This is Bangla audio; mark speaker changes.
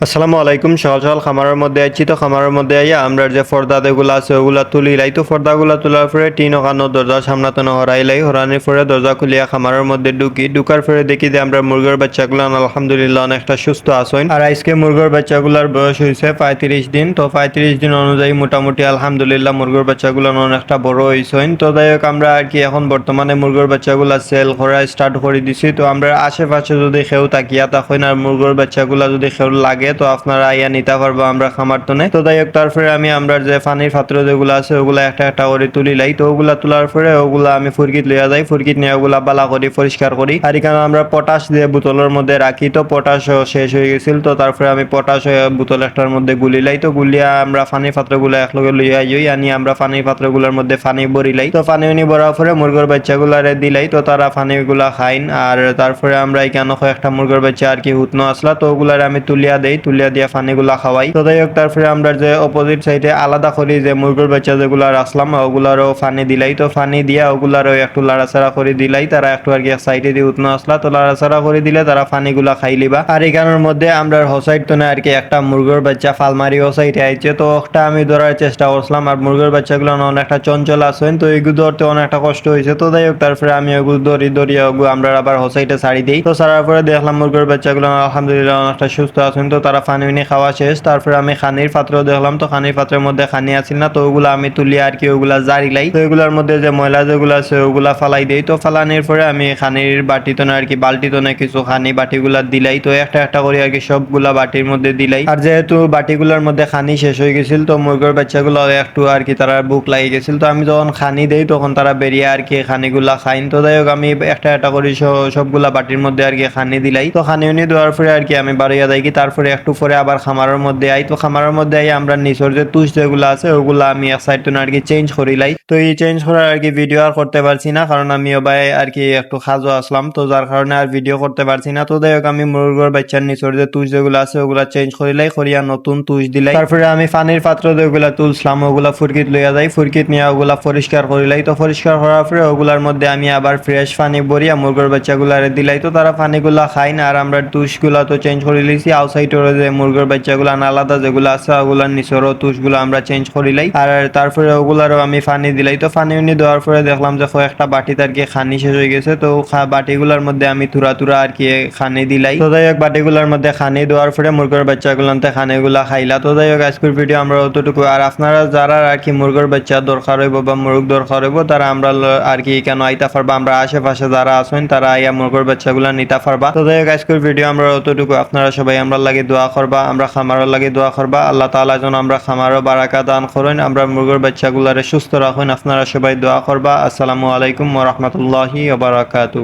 Speaker 1: আসসালামু আলাইকুম সকাল সকাল খামারের মধ্যে আছি। তো খামারের মধ্যে আইয়া আমরা যে পর্দা যেগুলো আছে, ওগুলা তুলি লাই। তো পর্দাগুলা তোলার পরে টিন ওখানো দরজা সামনাতে হরাই লাই। হরানির পরে দরজা খুলিয়া খামারের মধ্যে ঢুকি। ঢুকার পরে দেখি যে আমরা মুরগের বাচ্চাগুলো আলহামদুলিল্লাহ অনেকটা সুস্থ আসেন আর আজকে মুরগের বাচ্চাগুলার বয়স হয়েছে পঁয়ত্রিশ দিন। তো পঁয়ত্রিশ দিন অনুযায়ী মোটামুটি আলহামদুলিল্লাহ মুরগের বাচ্চাগুলো অনেকটা বড় হয়েছেন তো যাই হোক, আমরা আর কি এখন বর্তমানে মুরগের বাচ্চাগুলা সেল করা স্টার্ট করে দিছি। তো আমরা আশেপাশে যদি কেউ তাকিয়া তখন আর মুরগের বাচ্চাগুলা যদি কেউ লাগে তো আপনারা আইয়া নিতে পারব আমরা খামার তনে। তো যাই হোক, তারপরে আমি আমরা যে পানির পাত্র যেগুলো আছে, ওগুলা একটা একটা করে তুলি লাই। তো ওগুলা তোলার পরে ওগুলা আমি ফুরকিত লইয়া যাই। ফুরকিত নিয়ে ওগুলা বালা করি পরিষ্কার করি। আর এখানে আমরা পটাশ দিয়ে বোতলের মধ্যে রাখি, তো পটাশ শেষ হয়ে গেছিল। তো তারপরে আমি পটাশ বোতল একটার মধ্যে গুলি লাই। তো গুলিয়া আমরা পানির পাত্রগুলো একলগে লইয়া যাই আনি আমরা পানির পাত্রগুলোর মধ্যে পানি ভরি লাই। তো পানি উনি ভরার পরে মুরগের বাচ্চাগুলারে দিলাই তো তারা পানিগুলা খাইন। আর তারপরে আমরা এখানে একটা মুরগের বাচ্চা আর কি হুতনো আসলা। তো ওগুলার আমি তুলিয়া দেই। তুলিয়া দিয়া পানিগুলা খাওয়াই। তো যাই হোক, তারপরে আমরা যে অপোজিট সাইডে আলাদা করি, যে মুরগির বাচ্চা যেগুলা রাখলাম ওগুলারও পানি দিলাই। তো পানি দিয়া ওগুলারও একটু লাড়াচাড়া করে দিলাই, তারা একটু আর কি সাইডে দিয়ে উঠনো আসলা। তো লাড়াচাড়া করে দিলে তারা পানিগুলা খাই লিবা। আর এখানের মধ্যে আমরা হোসাইড তো না আর কি একটা মুরগির বাচ্চা ফালমারি হোসাইডে আইছে। তো ওটা আমি ধরার চেষ্টা করছিলাম, আর মুরগির বাচ্চাগুলো অনেকটা চঞ্চল আছেন, তো এগুলো ধরতে অনেকটা কষ্ট হয়েছে। তো যাই হোক, তারপরে আমি ওগুলো দড়ি দড়িয়ে ওগুলো আমরা আবার হোসাইডে ছাড়ি দিই। তো ছাড়ার পরে দেখলাম মুরগির বাচ্চাগুলো আলহামদুলিল্লাহ অনেকটা সুস্থ আছেন। তো তারা পানি উনি খাওয়া শেষ, তারপরে আমি খানির পাত্র দেখলাম তো খানির পাত্রের মধ্যে খানি আছিল না, তো ওগুলো আমি তুলি আর কি, ওগুলা জারিলাই তো এগুলোর মধ্যে যে ময়লা যেগুলো আছে, ওগুলা ফালাই দেই। তো ফালানির পরে আমি খানির বাটিতে না আর কি বালতিতে না কিছু খানি বাটিগুলা দিলাই। তো একটা একটা করে আর কি সবগুলা বাটির মধ্যে দিলাই। আর যেহেতু বাটিগুলোর মধ্যে খানি শেষ হয়ে গেছিল, তো মুরগির বাচ্চাগুলো একটু আর কি তারা বুক লাগিয়ে গেছিল। তো আমি যখন খানি দেই, তখন তারা বেরিয়ে আর কি খানিগুলা খাইন তো যাই হোক, আমি একটা একটা করে সবগুলা বাটির মধ্যে আর কি খানি দিলাই। তো খানি উনি দেওয়ার পরে আর কি আমি বাড়িয়া যাই কি তারপরে একটু পরে আবার খামারের মধ্যে আই। তো খামারের মধ্যে আই আমরা নিচর যে তুষ যেগুলো আছে, ওগুলো আমি এক সাইড আর কি চেঞ্জ করিলাই তো এই চেঞ্জ করার আর কি ভিডিও আর করতে পারছি না, কারণ আমি ওবাই আর কি একটু খাজো আসলাম। তো যার কারণে আর ভিডিও করতে পারছি না। তো যাই হোক, আমি মুরগর বাচ্চার নিচর যে তুষ যেগুলো আছে, ওগুলা চেঞ্জ করিলাই করিয়া নতুন তুষ দিলাই। তারপরে আমি পানির পাত্র যেগুলা তুলছিলাম, ওগুলা ফুরকিত লইয়া যাই। ফুরকিত নিয়ে ওগুলা পরিষ্কার করিলাই তো পরিষ্কার করার পরে ওগুলার মধ্যে আমি আবার ফ্রেশ পানি ভরিয়া মুরগর বাচ্চাগুলারে দিলাই। তো তারা পানিগুলা খাই না, আর আমরা তুষগুলা তো চেঞ্জ করে লিছি আউটসাইডের যে মুরগর বাচ্চাগুলা আলাদা, যেগুলো আছে ওগুলার নিচরও তুষগুলো আমরা চেঞ্জ করিলাই আর তারপরে ওগুলারও আমি পানি দিলাই। তো পানি উনি দেওয়ার পরে দেখলাম যে কয়েকটা বাটিতে আর কি খানি শেষ হয়ে গেছে। তো বাটিগুলার মধ্যে আমি তুরা তুরা আর কি খানি দিলাই। তো যাই হোক, বাটিগুলার মধ্যে খানি দেওয়ার পরে মুরগের বাচ্চাগুলাতে খানিগুলা খাইলা। তো যাই হোক, আজকের ভিডিও আমরা অতটুকু। আর আপনারা যারা আর কি মুরগের বাচ্চা দরকার হইব বা মুরগ দরকার হইব, তারা আমরা আর কি কেন আইতা পারবা? আমরা আশেপাশে যারা আছেন, তারা আইয়া মুরগের বাচ্চাগুলা নিতে পারবা। তো যাই হোক, আজকের ভিডিও আমরা অতটুকু। আপনারা সবাই আমরা লাগে দোয়া করবা, আমরা খামারের লাগে দোয়া করবা। আল্লাহ তালা যেন আমরা খামারও বারাকা দান করেন, আমরা মুরগের বাচ্চাগুলারে সুস্থ রাখুন। আপনারা সবাই দোয়া করবা। আসসালামু আলাইকুম ওয়া রাহমাতুল্লাহি ওয়া বারাকাতুহু